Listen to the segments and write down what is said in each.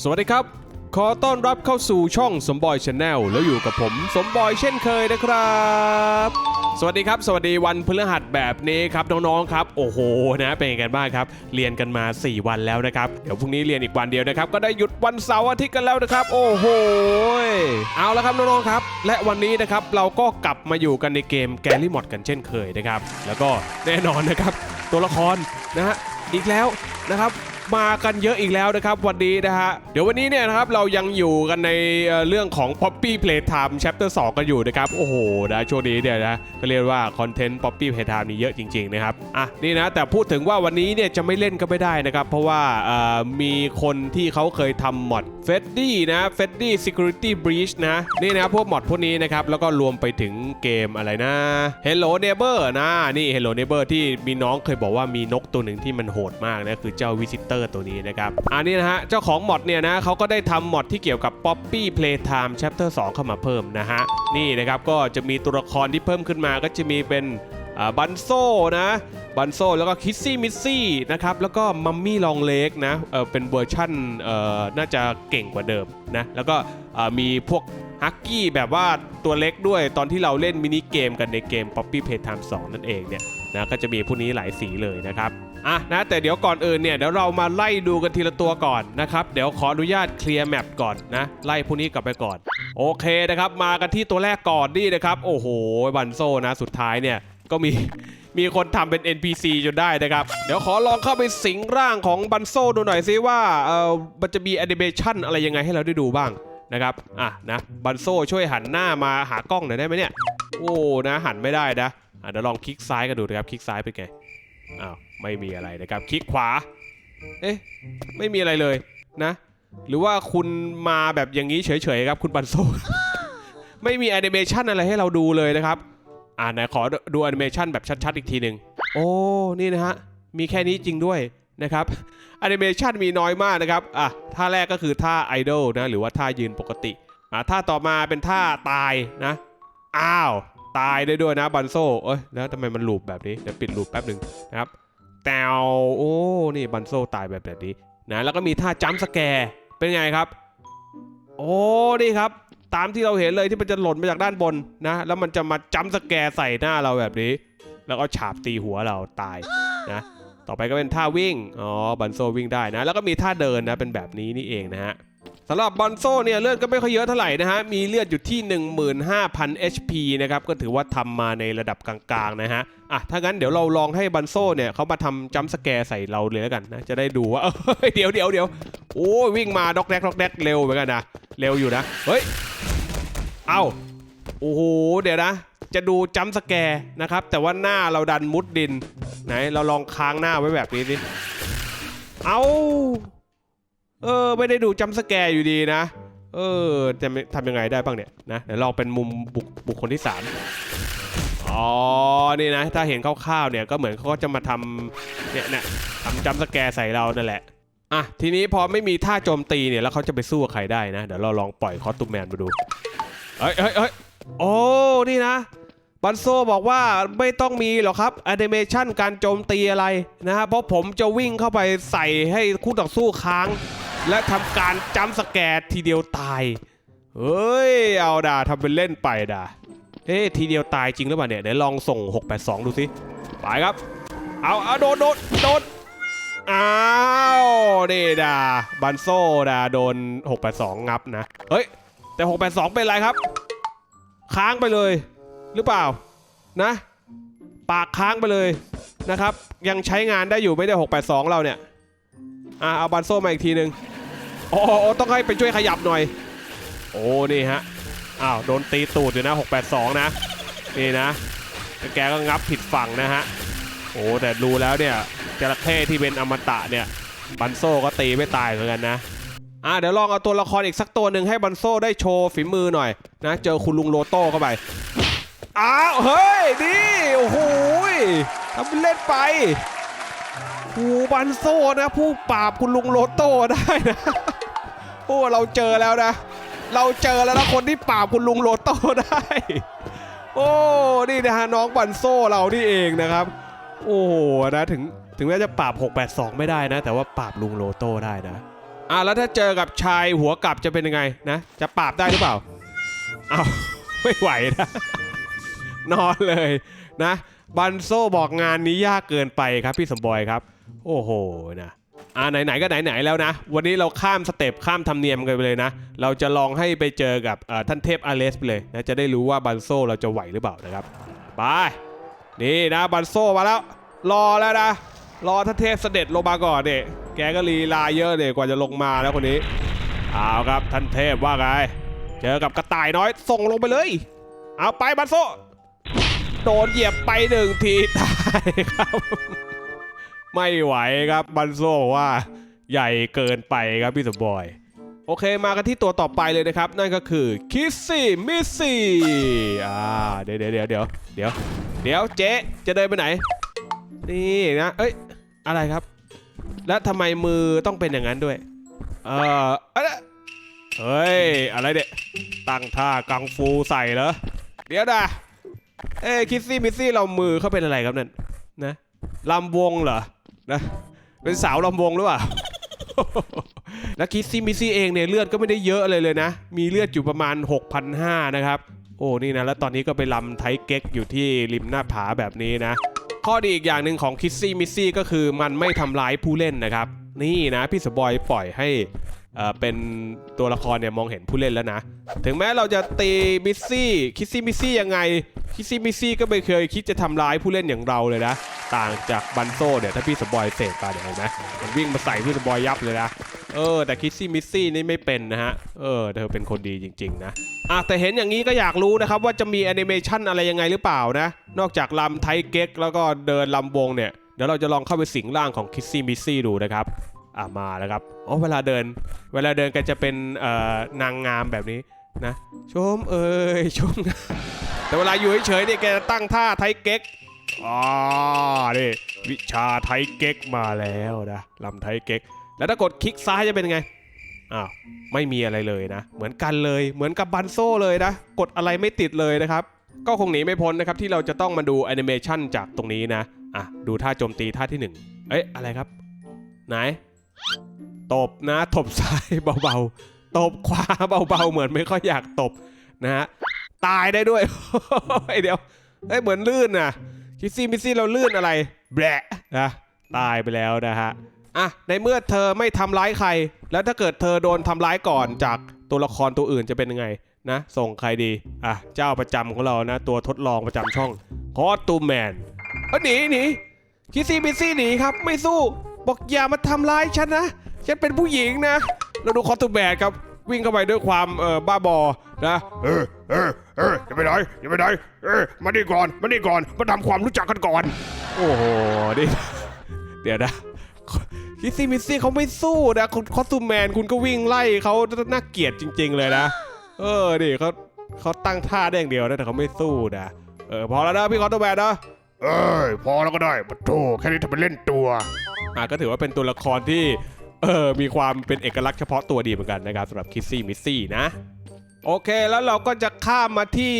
สวัสดีครับ ขอต้อนรับเข้าสู่ช่องสมบอยชาแนลแล้วอยู่กับผมสมบอยเช่นเคยนะครับ สวัสดีครับ สวัสดีวันพฤหัสแบบนี้ครับน้องๆครับ โอ้โหนะเป็นยังไงกันบ้างครับ เรียนกันมา 4 วันแล้วนะครับ เดี๋ยวพรุ่งนี้เรียนอีกวันเดียวนะครับ ก็ได้หยุดวันเสาร์อาทิตย์กันแล้วนะครับ โอ้โหเอาละครับน้องๆครับ และวันนี้นะครับเราก็กลับมาอยู่กันในเกมแกลลี่มอดกันเช่นเคยนะครับ แล้วก็แน่นอนนะครับตัวละครนะฮะอีกแล้วนะครับ มากันเยอะอีกแล้วนะครับวันนี้นะฮะเดี๋ยววันนี้เนี่ยนะครับเรายังอยู่กันในเรื่องของ Poppy Playtime Chapter 2 กันอยู่นะครับ โอ้โหนะช่วงนี้เนี่ยนะก็เรียกว่าคอนเทนต์ Poppy Playtime นี่เยอะจริงๆนะครับอะนี่นะแต่พูดถึงว่าวันนี้เนี่ยจะไม่เล่นก็ไม่ได้นะครับ เพราะว่ามีคนที่เขาเคยทำมอด f e d d y นะ f e d d y Security Breach นะนี่นะพวกมอดพวกนี้นะครับแล้วก็รวมไปถึงเกมอะไรนะ Hello Neighbor นะนี่ Hello Neighbor ที่มีน้องเคยบอกว่ามีนกตัวหนึ่งที่มันโหดมากนะคือเจ้า Visitor ตัวนี้นะครับ อันนี้นะฮะ เจ้าของมอดเนี่ยนะเขาก็ได้ทำมอดที่เกี่ยวกับ Poppy Playtime Chapter 2 เข้ามาเพิ่มนะฮะ นี่นะครับก็จะมีตัวละครที่เพิ่มขึ้นมาก็จะมีเป็นบันโซนะบันโซแล้วก็คิสซี่มิสซี่นะครับแล้วก็มัมมี่ลองเล็กนะเเป็นเวอร์ชั่นน่าจะเก่งกว่าเดิมนะแล้วก็มีพวกฮักกี้แบบว่าตัวเล็กด้วยตอนที่เราเล่นมินิเกมกันในเกม Poppy Playtime 2 นั่นเองเนี่ยนะก็จะมีพวกนี้หลายสีเลยนะครับ อะนะแต่เดี๋ยวก่อนอื่นเนี่ยเดี๋ยวเรามาไล่ดูกันทีละตัวก่อนนะครับเดี๋ยวขออนุญาตเคลียร์แมปก่อนนะไล่พวกนี้กลับไปก่อน โอเคนะครับมากันที่ตัวแรกก่อนนี่นะครับโอ้โหบันโซนะสุดท้ายเนี่ยก็มีมีคนทำเป็น NPC จนได้นะครับ เดี๋ยวขอลองเข้าไปสิงร่างของบันโซดูหน่อยซิว่าเออมันจะมีแอนิเมชันอะไรยังไงให้เราได้ดูบ้างนะครับอะนะบันโซช่วยหันหน้ามาหากล้องหน่อยได้ไหมเนี่ยโอ้นะหันไม่ได้นะอะเดี๋ยวลองคลิกซ้ายกันดูนะครับคลิกซ้ายเป็นไง อ้าวไม่มีอะไรนะครับคลิกขวา เอ๊ะไม่มีอะไรเลยนะ หรือว่าคุณมาแบบอย่างนี้เฉยๆครับคุณบันโซ ไม่มีแอนิเมชันอะไรให้เราดูเลยนะครับ อ่าไหนขอดูแอนิเมชันแบบชัดๆอีกทีหนึ่งโอ้นี่นะฮะมีแค่นี้จริงด้วยนะครับแอนิเมชันมีน้อยมากนะครับอะท่าแรกก็คือท่าไอดอลนะหรือว่าท่ายืนปกติอะท่าต่อมาเป็นท่าตายนะอ้าว ตายได้ด้วยนะบันโซเอ้ยแล้วทำไมมันลูปแบบนี้เดี๋ยวปิดลูปแป๊บหนึ่งนะครับแตวโอ้นี่บันโซตายแบบแบบนี้นะแล้วก็มีท่าจัมสแกร์เป็นไงครับ โอ้นี่ครับ ตามที่เราเห็นเลยที่มันจะหล่นมาจากด้านบนนะ แล้วมันจะมาจัมสแกร์ใส่หน้าเราแบบนี้ แล้วก็ฉาบตีหัวเราตายนะ ต่อไปก็เป็นท่าวิ่งอ๋อบันโซวิ่งได้นะ แล้วก็มีท่าเดินนะเป็นแบบนี้นี่เองนะฮะ สำหรับบันโซเนี่ยเลือดก็ไม่ค่อยเยอะเท่าไหร่นะฮะ มีเลือดอยู่ที่ 15,000 HP นะครับ ก็ถือว่าทำมาในระดับกลางๆนะฮะ อะ ถ้างั้นเดี๋ยวเราลองให้บันโซเนี่ยเขามาทำจัมสแกร์ใส่เราเลยแล้วกันนะ จะได้ดูว่า เดี๋ยวเดี๋ยวเดี๋ยวโอ้ยวิ่งมาด็อกแดกด็อกแดกเร็วเหมือนกันนะ เร็วอยู่นะ เฮ้ย เอ้า โอ้โห เดี๋ยวนะ จะดูจัมสแกร์นะครับ แต่ว่าหน้าเราดันมุดดิน ไหน เราลองค้างหน้าไว้แบบนี้สิ เอ้า เออ ไม่ได้ดูจัมป์สแกร์อยู่ดีนะ เออจะทำยังไงได้บ้างเนี่ยนะเดี๋ยวเราเป็นมุมบุคบุคคลที่3อ๋อ นี่นะ ถ้าเห็นคร่าวๆเนี่ยก็เหมือนเขาก็จะมาทำเนี่ยเนี่ยทำจัมป์สแกร์ใส่เรานั่นแหละอะทีนี้พอไม่มีท่าโจมตีเนี่ยแล้วเขาจะไปสู้กับใครได้นะ เดี๋ยวเราลองปล่อยคอสตูมแมนมาดูเฮ้ยเฮ้ยเฮ้ยโอ้นี่นะบันโซบอกว่าไม่ต้องมีหรอกครับแอนิเมชันการโจมตีอะไรนะฮะเพราะผมจะวิ่งเข้าไปใส่ให้คู่ต่อสู้ค้าง และทำการจัมป์สแกร์ทีเดียวตาย เฮ้ย เอาด่าทำเป็นเล่นไปด่าเฮ้ทีเดียวตายจริงหรือเปล่าเนี่ยเดี๋ยวลองส่ง 682 ดูสิไปครับ เอาเอาโดนโดนโดนอ้าวนี่ด่าบันโซด่าโดน 682 งับนะ เฮ้ย แต่ 682 เป็นไรครับ ค้างไปเลย หรือเปล่านะ ปากค้างไปเลยนะครับ ยังใช้งานได้อยู่ไม่ได้ 682 เราเนี่ยอะเอาบันโซมาอีกทีหนึ่ง อ้โอ้ต้องให้ไปช่วยขยับหน่อย โอ้นี่ฮะอ้าวโดนตีตูดอยู่นะ682 นะนี่นะแกก็งับผิดฝั่งนะฮะโอ้แต่รู้แล้วเนี่ยจระเข้ที่เป็นอมตะเนี่ยบันโซก็ตีไม่ตายเหมือนกันนะอะเดี๋ยวลองเอาตัวละครอีกสักตัวหนึ่งให้บันโซได้โชว์ฝีมือหน่อยนะเจอคุณลุงโลโต้เข้าไปอ้าวเฮ้ยนี่โอ้โหยทำเป็นเล่นไปหูบันโซนะผู้ปราบคุณลุงโลโต้ได้นะ โอ้เราเจอแล้วนะ เราเจอแล้วนะคนที่ปราบคุณลุงโลโต้ได้ โอ้นี่นะฮะน้องบันโซ่เรานี่เองนะครับ โอ้โหนะถึงถึงแม้จะปราบ 682 ไม่ได้นะ แต่ว่าปราบลุงโลโต้ได้นะอะแล้วถ้าเจอกับชายหัวกลับจะเป็นยังไงนะ จะปราบได้หรือเปล่าเอาไม่ไหวนะนอนเลยนะ บันโซบอกงานนี้ยากเกินไปครับพี่สมบอยครับ โอ้โหนะ อ่าไหนๆก็ไหนๆแล้วนะ วันนี้เราข้ามสเต็ปข้ามธรรมเนียมกันไปเลยนะ เราจะลองให้ไปเจอกับท่านเทพอาเลสไปเลยนะจะได้รู้ว่าบันโซเราจะไหวหรือเปล่านะครับไปนี่นะบันโซมาแล้ว รอแล้วนะ รอท่านเทพเสด็จลงมาก่อนเด็แกก็ลีลาเยอะเด็กว่าจะลงมาแล้วคนนี้เอาครับท่านเทพว่าไงเจอกับกระต่ายน้อยส่งลงไปเลย เอาไปบันโซโดนเหยียบไปหนึ่งทีตายครับ ไม่ไหวครับบันโซบอกว่าใหญ่เกินไปครับพี่สมบอยโอเคมากันที่ตัวต่อไปเลยนะครับ นั่นก็คือคิสซี่มิสซี่อ่าเดี๋ยวเดี๋ยวเดี๋ยวเดี๋ยวเดี๋ยวเดี๋ยวเจ๊จะเดินไปไหน นี่นะเอ้ยอะไรครับ แล้วทำไมมือต้องเป็นอย่างนั้นด้วย เอออะไรเฮ้ยอะไรเด็ตั้งท่ากังฟูใส่เหรอเดี๋ยวนะเอ้คิสซี่มิสซี่เรามือเขาเป็นอะไรครับนั่นนะลำวงเหรอ นะ เป็นสาวลำวงหรือเปล่า แล้วคิสซี่มิซี่เองเนี่ยเลือดก็ไม่ได้เยอะเลยเลยนะ มีเลือดอยู่ประมาณ 6,500 นะครับ โอ้ นี่นะ แล้วตอนนี้ก็ไปลำไทเก๊กอยู่ที่ริมหน้าผาแบบนี้นะ ข้อดีอีกอย่างหนึ่งของคิสซี่มิซี่ก็คือมันไม่ทำร้ายผู้เล่นนะครับ นี่นะพี่สบอยปล่อยให้ เป็นตัวละครเนี่ยมองเห็นผู้เล่นแล้วนะ ถึงแม้เราจะตีมิสซี่คิสซี่มิสซี่ยังไงคิสซี่มิสซี่ก็ไม่เคยคิดจะทำร้ายผู้เล่นอย่างเราเลยนะ ต่างจากบันโซ่เนี่ยถ้าพี่สบอยเสกไปเดี๋ยวเห็นไหมมันวิ่งมาใส่พี่สบอยยับเลยนะเออแต่คิสซี่มิสซี่นี่ไม่เป็นนะฮะ เออเธอเป็นคนดีจริง ๆ นะอะแต่เห็นอย่างนี้ก็อยากรู้นะครับ ว่าจะมีแอนิเมชันอะไรยังไงหรือเปล่านะ นอกจากลำไทเก๊กแล้วก็เดินลำวงเนี่ยเดี๋ยวเราจะลองเข้าไปสิงร่างของคิสซี่มิสซี่ดูนะครับ อะมาแล้วครับอ๋อเวลาเดิน เวลาเดินกันจะเป็นเอ่อนางงามแบบนี้นะชมเอ้ยชม แต่เวลาอยู่เฉยๆเนี่ยแกจะตั้งท่าไทเก๊กอ๋อนี่วิชาไทเก๊กมาแล้วนะลำไทเก๊ก แล้วถ้ากดคลิกซ้ายจะเป็นไงอ้าวไม่มีอะไรเลยนะ เหมือนกันเลยเหมือนกับบันโซ่เลยนะ กดอะไรไม่ติดเลยนะครับ ก็คงหนีไม่พ้นนะครับที่เราจะต้องมาดูแอนิเมชันจากตรงนี้นะอะดูท่าโจมตีท่าที่หนึ่งเอ๊ะอะไรครับ ไหน ตบนะ ตบซ้ายเบาๆ ตบขวาเบาๆ เหมือนไม่ค่อยอยากตบนะฮะ ตายได้ด้วยเดี๋ยวเอ้ยเหมือนลื่นนะคิซี่มิซี่เราลื่นอะไร แบะนะตายไปแล้วนะฮะ อะ ในเมื่อเธอไม่ทำร้ายใคร แล้วถ้าเกิดเธอโดนทำร้ายก่อนจากตัวละครตัวอื่นจะเป็นยังไงนะ ส่งใครดี อะ เจ้าประจำของเรานะ ตัวทดลองประจำช่องคอตูแมนเออหนีหนีคิซี่มิซี่หนีครับ ไม่สู้ บอกอย่ามาทำร้ายฉันนะ ฉันเป็นผู้หญิงนะ เราดูคอสตูแมนครับวิ่งเข้าไปด้วยความเออบ้าบอนะเออเออเอออย่าไปไหนอย่าไปไหนเออมานี่ก่อนมานี่ก่อนมาทำความรู้จักกันก่อน โอ้โหนี่เดี๋ยวนะคิสซี่มิสซี่เขาไม่สู้นะคุณคอสตูมแมนคุณก็วิ่งไล่เขาน่าเกลียดจริง ๆ เลยนะ เออดิเขาเขาตั้งท่าได้อย่างเดียวนะแต่เขาไม่สู้นะเออพอแล้วนะพี่คอสตูมแมนนะเอ้ยพอแล้วก็ได้ปะโถแค่นี้ทำเป็นเล่นตัว อะก็ถือว่าเป็นตัวละครที่เออมีความเป็นเอกลักษณ์เฉพาะตัวดีเหมือนกันนะครับสำหรับคิสซี่มิสซี่นะโอเคแล้วเราก็จะข้ามมาที่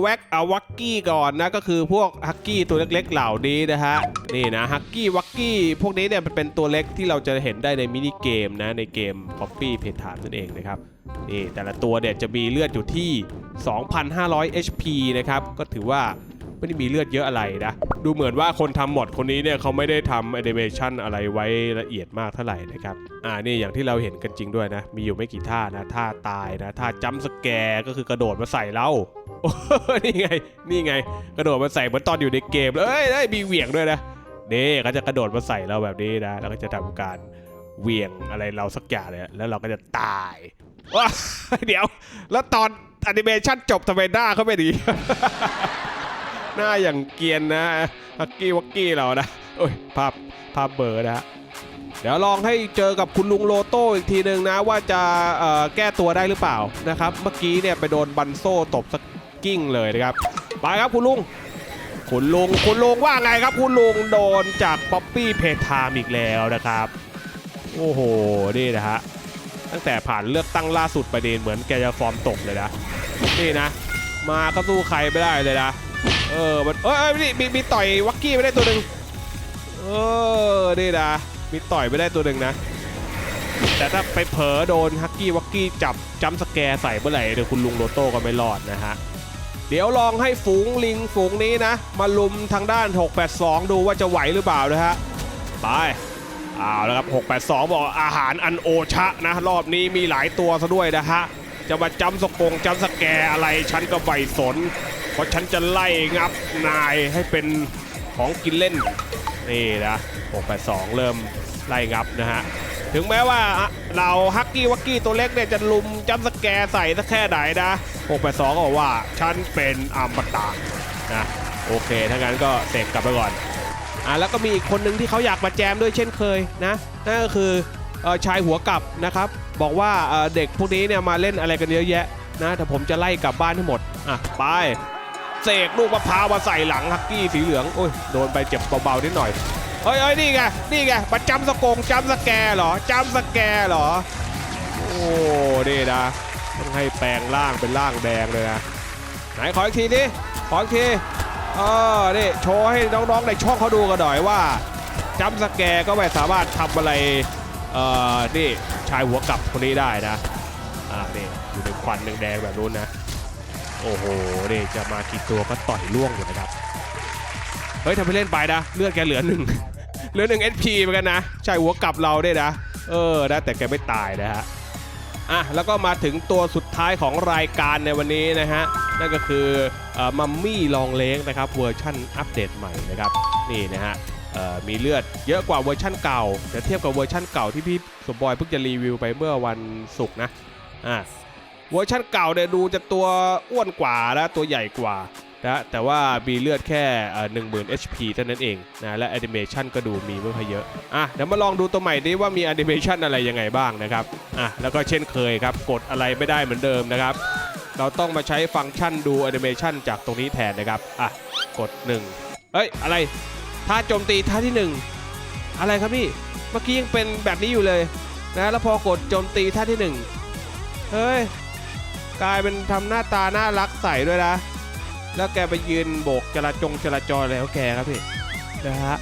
แว็กอวักกี้ก่อนนะก็คือพวกฮักกี้ตัวเล็กๆเหล่านี้นะฮะนี่นะฮักกี้วักกี้พวกนี้เนี่ยมันเป็นตัวเล็กที่เราจะเห็นได้ในมินิเกมนะในเกม Poppy p l a y t i m e นั่นเองนะครับนี่แต่ละตัวเนี่ยจะมีเลือดอยู่ที่ 2,500 HP นะครับก็ถือว่า ไม่ได้มีเลือดเยอะอะไรนะ ดูเหมือนว่าคนทำหมดคนนี้เนี่ยเขาไม่ได้ทำแอนิเมชันอะไรไว้ละเอียดมากเท่าไหร่นะครับ อ่านี่อย่างที่เราเห็นกันจริงด้วยนะ มีอยู่ไม่กี่ท่านะ ท่าตายนะ ท่าจัมสแกร์ก็คือกระโดดมาใส่เราโอ้นี่ไง นี่ไง กระโดดมาใส่เหมือนตอนอยู่ในเกมเลยเอ้ยเอ้มีเหวี่ยงด้วยนะนี่เขาจะกระโดดมาใส่เราแบบนี้นะ แล้วก็จะทำการเหวี่ยงอะไรเราสักอย่างเลยแล้วเราก็จะตายว้าเดี๋ยว แล้วตอนแอนิเมชันจบทำไมหน้าเขาไม่ดี หน้าอย่างเกียนนะฮักกี้วักกี้เรานะโอ้ยภาพภาพเบอร์นะเดี๋ยวลองให้เจอกับคุณลุงโลโต้อีกทีหนึ่งนะว่าจะแก้ตัวได้หรือเปล่านะครับ เมื่อกี้เนี่ยไปโดนบันโซ่ตบสักกิ้งเลยนะครับไปครับคุณลุงคุณลุงคุณลุงว่าไงครับ คุณลุงโดนจากป๊อปปี้เพทามอีกแล้วนะครับ โอ้โหนี่นะฮะตั้งแต่ผ่านเลือกตั้งล่าสุดไปเดนเหมือนแกจะฟอร์มตกเลยนะนี่นะ มาก็สู้ใครไม่ได้เลยนะ เออมันเอ้ยเอ้ยนี่มีมีต่อยวักกี้ไปได้ตัวหนึ่งเออนี่นะมีต่อยไปได้ตัวหนึ่งนะ แต่ถ้าไปเผลอโดนฮักกี้วักกี้จับจัมสแกร์ใส่เมื่อไหร่เดี๋ยวคุณลุงโลโต้ก็ไม่รอดนะฮะเดี๋ยวลองให้ฝูงลิงฝูงนี้นะ มาลุมทางด้าน 682 ดูว่าจะไหวหรือเปล่านะฮะไปเอาแล้วครับ 682 บอกอาหารอันโอชะนะ รอบนี้มีหลายตัวซะด้วยนะฮะ จะมาจำสกงจำสแกร์อะไร ฉันก็ไม่สน เพราะฉันจะไล่งับนายให้เป็นของกินเล่น นี่นะ682 เริ่มไล่งับนะฮะ ถึงแม้ว่าเราฮักกี้วักกี้ตัวเล็กเนี่ยจะลุมจำสแกร์ใส่สักแค่ไหนนะ 682 ก็บอกว่าฉันเป็นอมตะนะ โอเค ถ้างั้นก็เสกกลับไปก่อน อะแล้วก็มีอีกคนหนึ่งที่เขาอยากมาแจมด้วยเช่นเคยนะ นั่นก็คืออชายหัวกลับนะครับ บอกว่าเด็กพวกนี้เนี่ยมาเล่นอะไรกันเยอะแยะนะแต่ผมจะไล่กลับบ้านทั้งหมด อะ ไป เสกลูกมะพร้าวมาใส่หลังฮักกี้สีเหลืองโอ้ยโดนไปเจ็บเบาๆนิดหน่อยเฮ้ยเฮ้ยนี่ไงนี่ไงมาจำสกงจำสแกเหรอจำสแกเหรอโอ้นี่นะต้องให้แปลงร่างเป็นร่างแดงเลยนะไหนขออีกทีดิขออีกทีเออนี่โชว์ให้น้องๆในช่องเขาดูกันหน่อยว่าจำสแกก็ไม่สามารถทำอะไรเอ่อนี่ชายหัวกลับคนนี้ได้นะอ่านี่อยู่ในควันแดงๆแบบนู้นนะ โอ้โหนี่จะมากี่ตัวก็ต่อยล่วงอยู่นะครับเฮ้ยทำไปเล่นไปนะเลือดแกเหลือหนึ่งเหลือหนึ่ง HP เหมือนกันนะใชายหัวกลับเราได้นะ เออนะแต่แกไม่ตายนะฮะอะแล้วก็มาถึงตัวสุดท้ายของรายการในวันนี้นะฮะนั่นก็คือมัมมี่ลองเล้งนะครับเวอร์ชั่นอัปเดตใหม่นะครับนี่นะฮะมีเลือดเยอะกว่าเวอร์ชั่นเก่าแต่เทียบกับเวอร์ชั่นเก่าที่พี่สมบอยเพิ่งจะรีวิวไปเมื่อวันศุกร์นะอะ เวอร์ชั่นเก่าเนี่ยดูจะตัวอ้วนกว่าและตัวใหญ่กว่านะแต่ว่ามีเลือดแค่หนึ่งหมื่น HP เท่านั้นเองนะและแอนิเมชันก็ดูมีไม่ค่อยเยอะอะเดี๋ยวมาลองดูตัวใหม่ดิว่ามีแอนิเมชันอะไรยังไงบ้างนะครับอะแล้วก็เช่นเคยครับ กดอะไรไม่ได้เหมือนเดิมนะครับ เราต้องมาใช้ฟังก์ชันดูแอนิเมชันจากตรงนี้แทนนะครับอะกด 1 เอ้ย อะไรท่าโจมตีท่าที่ 1 อะไรครับพี่เมื่อกี้ยังเป็นแบบนี้อยู่เลยนะแล้วพอกดโจมตีท่าที่ 1 เฮ้ย กลายเป็นทำหน้าตาน่ารักใส่ด้วยนะ แล้วแกไปยืนโบกจราจงจราจรอะไรของแกครับพี่นะฮะ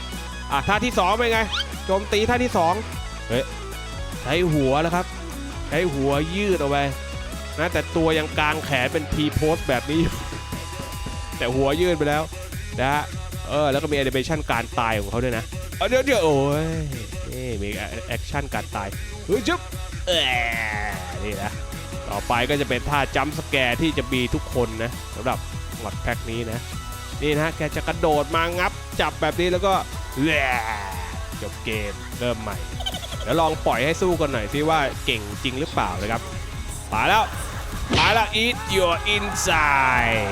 อะท่าที่2เป็นไงโจมตีท่าที่2เฮ้ยใช้หัวแล้วครับ ใช้หัวยืดออกไปนะแต่ตัวยังกลางแขนเป็น T pose แบบนี้อยู่แต่หัวยื่นไปแล้วนะฮะเออแล้วก็มีแอนิเมชันการตายของเขาด้วยนะเออเดี๋ยวเดี๋ยวโอ้ยนี่มีแอคชั่นการตายเฮ้ยจุ๊บเออนี่นะ ต่อไปก็จะเป็นท่าจัมป์สแกร์ที่จะมีทุกคนนะสำหรับหมดแพ็คนี้นะ นี่นะแกจะกระโดดมางับจับแบบนี้แล้วก็แหล่จบเกมเริ่มใหม่ เดี๋ยวลองปล่อยให้สู้กันหน่อยซิว่าเก่งจริงหรือเปล่านะครับไปแล้วมาและ eat your inside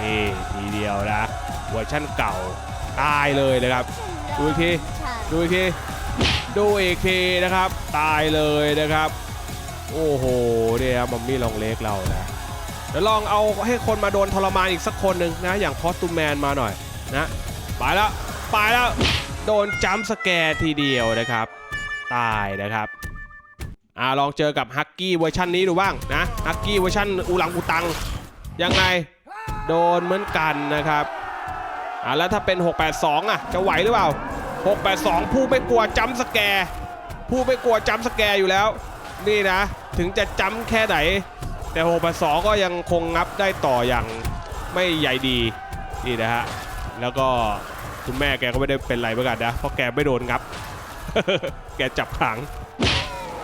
นี่ทีเดียวนะเวอร์ชั่นเก่าตายเลยนะครับ ดูอีกทีดูอีกทีดูอีกทีนะครับ ตายเลยนะครับ โอ้โหเนี่ยมัมมี่ลองเล็กเรานะเดี๋ยวลองเอาให้คนมาโดนทรมานอีกสักคนหนึ่งนะ อย่างคอสตูแมนมาหน่อยนะไปแล้วไปแล้วโดนจัมสแกร์ทีเดียวนะครับ ตายนะครับอ่าลองเจอกับฮักกี้เวอร์ชันนี้ดูบ้างนะฮักกี้เวอร์ชันอูหลังอูตัง ยังไงโดนเหมือนกันนะครับอ่าแล้วถ้าเป็น 682 อะ จะไหวหรือเปล่า 682 ผู้ไม่กลัวจัมสแกร์ผู้ไม่กลัวจัมสแกร์อยู่แล้ว นี่นะ ถึงจะจัมป์แค่ไหน แต่682ก็ยังคงงับได้ต่ออย่างไม่ใหญ่ดีนี่นะฮะแล้วก็คุณแม่แกก็ไม่ได้เป็นไรเหมือนกันนะ เพราะแกไม่โดนงับ แกจับขัง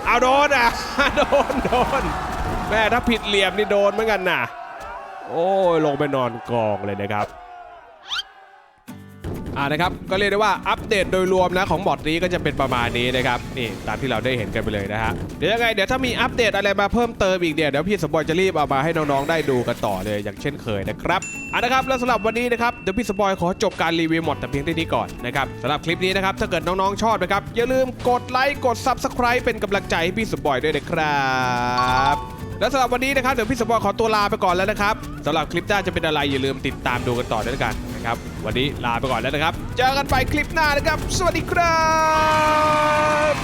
เอาโดนอะโดนโดนแม่ถ้าผิดเหลี่ยมนี่โดนเหมือนกันน่ะ โอ้ยลงไปนอนกองเลยนะครับ อ่านะครับก็เรียกได้ว่าอัปเดตโดยรวมนะของบอทนี้ก็จะเป็นประมาณนี้นะครับนี่ตามที่เราได้เห็นกันไปเลยนะฮะเดี๋ยวยังไงเดี๋ยวถ้ามีอัปเดตอะไรมาเพิ่มเติมอีกเนี่ยเดี๋ยวพี่สมบอยจะรีบเอามาให้น้องๆได้ดูกันต่อเลยอย่างเช่นเคยนะครับอ่านะครับแล้วสำหรับวันนี้นะครับเดี๋ยวพี่สมบอยขอจบการรีวิวหมดแต่เพียงเท่านี้ก่อนนะครับสำหรับคลิปนี้นะครับถ้าเกิดน้องๆชอบนะครับอย่าลืมกดไลค์กด Subscribe เป็นกำลังใจให้พี่สมบอยด้วยนะครับและสำหรับวันนี้นะครับ เดี๋ยวพี่สมบอยขอตัวลาไปก่อนแล้วนะครับ สำหรับคลิปหน้าจะเป็นอะไรอย่าลืมติดตามดูกันต่อด้วยกัน นะครับ วันนี้ลาไปก่อนแล้วนะครับ เจอกันไปคลิปหน้านะครับ สวัสดีครับ